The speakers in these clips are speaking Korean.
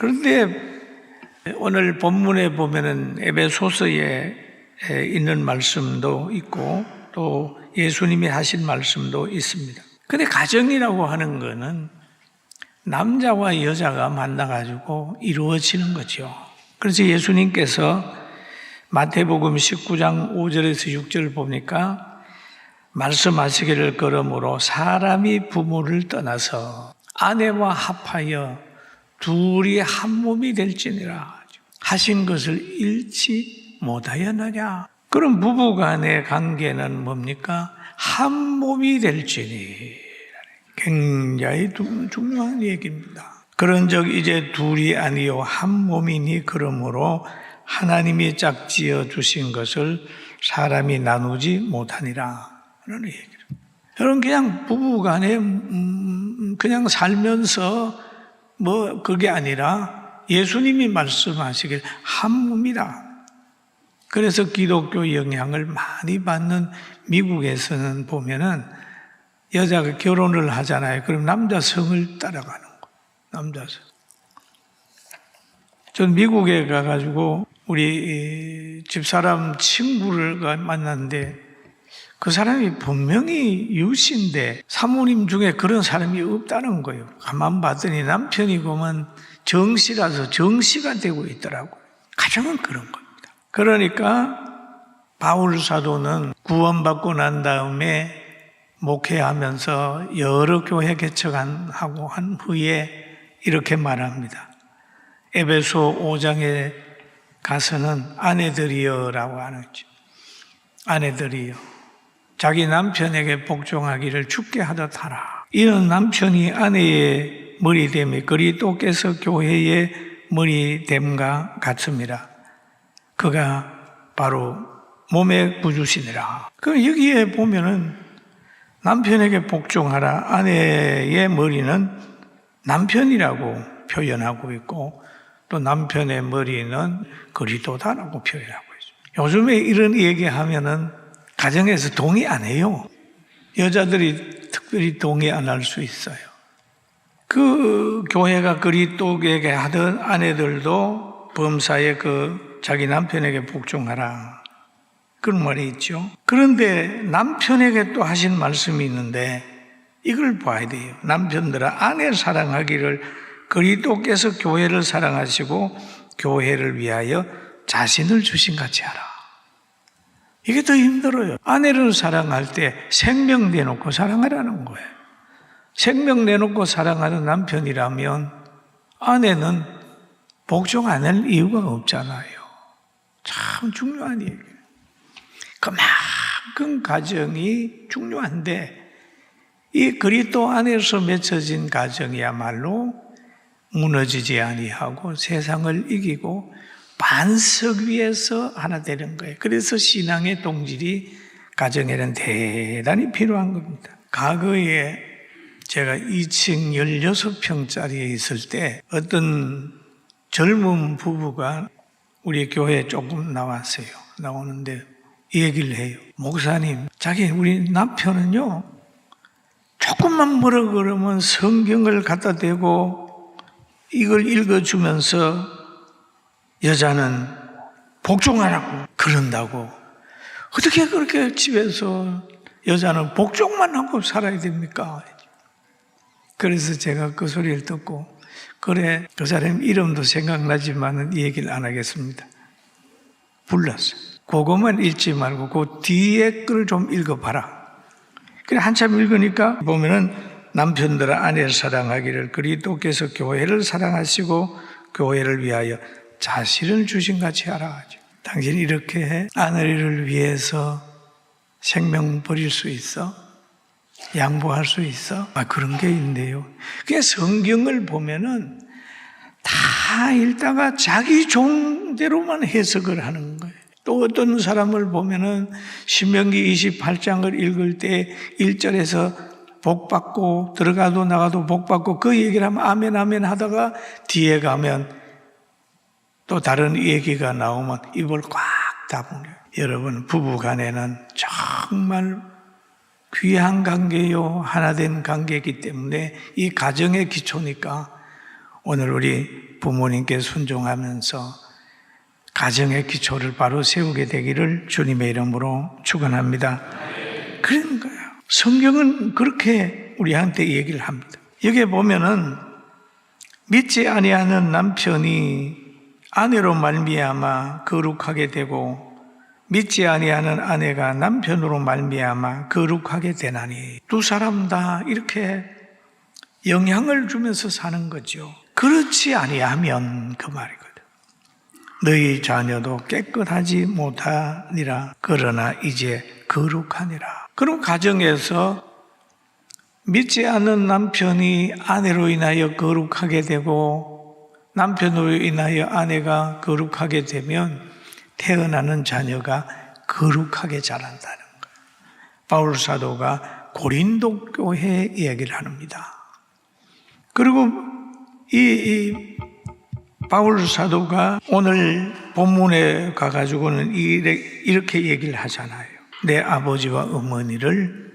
그런데 오늘 본문에 보면은 에베소서에 있는 말씀도 있고 또 예수님이 하신 말씀도 있습니다. 근데 가정이라고 하는 거는 남자와 여자가 만나가지고 이루어지는 거죠. 그래서 예수님께서 마태복음 19장 5절에서 6절 보니까 말씀하시기를 그러므로 사람이 부모를 떠나서 아내와 합하여 둘이 한 몸이 될지니라 하신 것을 잃지 못하였느냐. 그럼 부부 간의 관계는 뭡니까? 한 몸이 될지니. 굉장히 중요한 얘기입니다. 그런 적 이제 둘이 아니요 한 몸이니 그러므로 하나님이 짝지어 주신 것을 사람이 나누지 못하니라. 라는 얘기를. 여러분 그냥 부부 간에 음, 그냥 살면서 뭐 그게 아니라 예수님이 말씀하시길 한 몸이다. 그래서 기독교 영향을 많이 받는 미국에서는 보면은 여자가 결혼을 하잖아요. 그럼 남자 성을 따라가는 거. 남자 성. 전 미국에 가가지고 우리 집사람 친구를 만났는데 그 사람이 분명히 유신데 사모님 중에 그런 사람이 없다는 거예요. 가만 봤더니 남편이 보면 정씨라서 정씨가 되고 있더라고. 가정은 그런 겁니다. 그러니까 바울 사도는 구원받고 난 다음에 목회하면서 여러 교회 개척하고 한 후에 이렇게 말합니다. 에베소 5장에 가서는 아내들이여라고 하는지 아내들이여 자기 남편에게 복종하기를 죽게 하듯 하라. 이는 남편이 아내의 머리됨이 그리스도께서 교회의 머리됨과 같습니다. 그가 바로 몸의 구주시니라. 그럼 여기에 보면은 남편에게 복종하라. 아내의 머리는 남편이라고 표현하고 있고 또 남편의 머리는 그리스도다라고 표현하고 있습니다. 요즘에 이런 얘기하면은 가정에서 동의 안 해요. 여자들이 특별히 동의 안 할 수 있어요. 그 교회가 그리스도에게 하던 아내들도 범사에 그 자기 남편에게 복종하라. 그런 말이 있죠. 그런데 남편에게 또 하신 말씀이 있는데 이걸 봐야 돼요. 남편들아 아내 사랑하기를 그리스도께서 교회를 사랑하시고 교회를 위하여 자신을 주신 같이 하라. 이게 더 힘들어요. 아내를 사랑할 때 생명 내놓고 사랑하라는 거예요. 생명 내놓고 사랑하는 남편이라면 아내는 복종 안 할 이유가 없잖아요. 참 중요한 얘기예요. 그만큼 가정이 중요한데 이 그리스도 안에서 맺혀진 가정이야말로 무너지지 아니하고 세상을 이기고 반석 위에서 하나 되는 거예요. 그래서 신앙의 동질이 가정에는 대단히 필요한 겁니다. 과거에 제가 2층 16평짜리에 있을 때 어떤 젊은 부부가 우리 교회에 조금 나왔어요. 나오는데 얘기를 해요. 목사님, 자기 우리 남편은요, 조금만 뭐라 그러면 성경을 갖다 대고 이걸 읽어주면서 여자는 복종하라고 그런다고. 어떻게 그렇게 집에서 여자는 복종만 하고 살아야 됩니까? 그래서 제가 그 소리를 듣고, 그래, 그 사람 이름도 생각나지만은 얘기를 안 하겠습니다. 불렀어요. 그것만 읽지 말고 그 뒤에 걸좀 읽어봐라. 그래 한참 읽으니까 보면은 남편들아 아내를 사랑하기를 그리스도께서 교회를 사랑하시고 교회를 위하여 자신을 주신 같이 하죠. 당신이 이렇게 아내를 위해서 생명 버릴 수 있어? 양보할 수 있어? 아, 그런 게 있는데요. 그게 성경을 보면은 다 읽다가 자기 종대로만 해석을 하는 거예요. 또 어떤 사람을 보면은 신명기 28장을 읽을 때 1절에서 복 받고 들어가도 나가도 복 받고 그 얘기를 하면 아멘 아멘 하다가 뒤에 가면 또 다른 얘기가 나오면 입을 꽉 다물어요. 여러분 부부 간에는 정말 귀한 관계요 하나 된 관계이기 때문에 이 가정의 기초니까 오늘 우리 부모님께 순종하면서 가정의 기초를 바로 세우게 되기를 주님의 이름으로 축원합니다. 그런 거예요. 성경은 그렇게 우리한테 얘기를 합니다. 여기에 보면은 믿지 아니하는 남편이 아내로 말미암아 거룩하게 되고 믿지 아니하는 아내가 남편으로 말미암아 거룩하게 되나니 두 사람 다 이렇게 영향을 주면서 사는 거죠. 그렇지 아니하면 그 말이거든. 너희 자녀도 깨끗하지 못하니라. 그러나 이제 거룩하니라. 그럼 가정에서 믿지 않는 남편이 아내로 인하여 거룩하게 되고 남편으로 인하여 아내가 거룩하게 되면 태어나는 자녀가 거룩하게 자란다는 거예요. 바울 사도가 고린도 교회 얘기를 합니다. 그리고 이, 이 바울 사도가 오늘 본문에 가가지고는 이렇게 얘기를 하잖아요. 내 아버지와 어머니를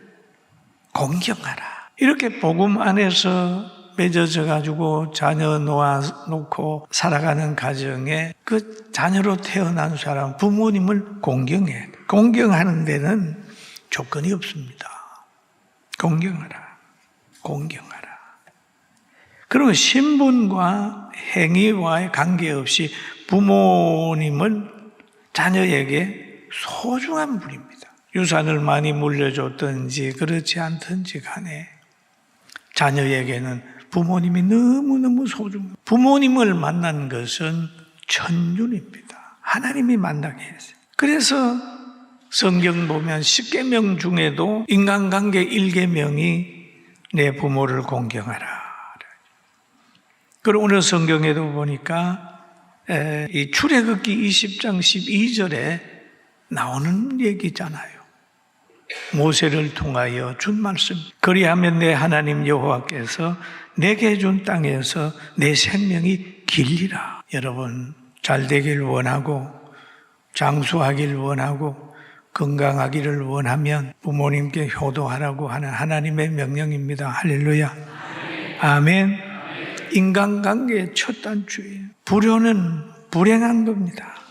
공경하라. 이렇게 복음 안에서 맺어져 가지고 자녀 놓아 놓고 살아가는 가정에 그 자녀로 태어난 사람 부모님을 공경해. 공경하는 데는 조건이 없습니다. 공경하라. 공경하라. 그리고 신분과 행위와의 관계없이 부모님은 자녀에게 소중한 분입니다. 유산을 많이 물려줬든지 그렇지 않든지 간에 자녀에게는 부모님이 너무너무 소중해요. 부모님을 만난 것은 천륜입니다. 하나님이 만나게 했어요. 그래서 성경 보면 10계명 중에도 인간관계 1계명이 내 부모를 공경하라. 그리고 오늘 성경에도 보니까 에, 이 출애굽기 20장 12절에 나오는 얘기잖아요. 모세를 통하여 준 말씀. 그리하면 내 하나님 여호와께서 내게 준 땅에서 내 생명이 길리라. 여러분 잘 되길 원하고 장수하길 원하고 건강하기를 원하면 부모님께 효도하라고 하는 하나님의 명령입니다. 할렐루야. 아멘. 인간관계의 첫 단추예요. 불효는 불행한 겁니다.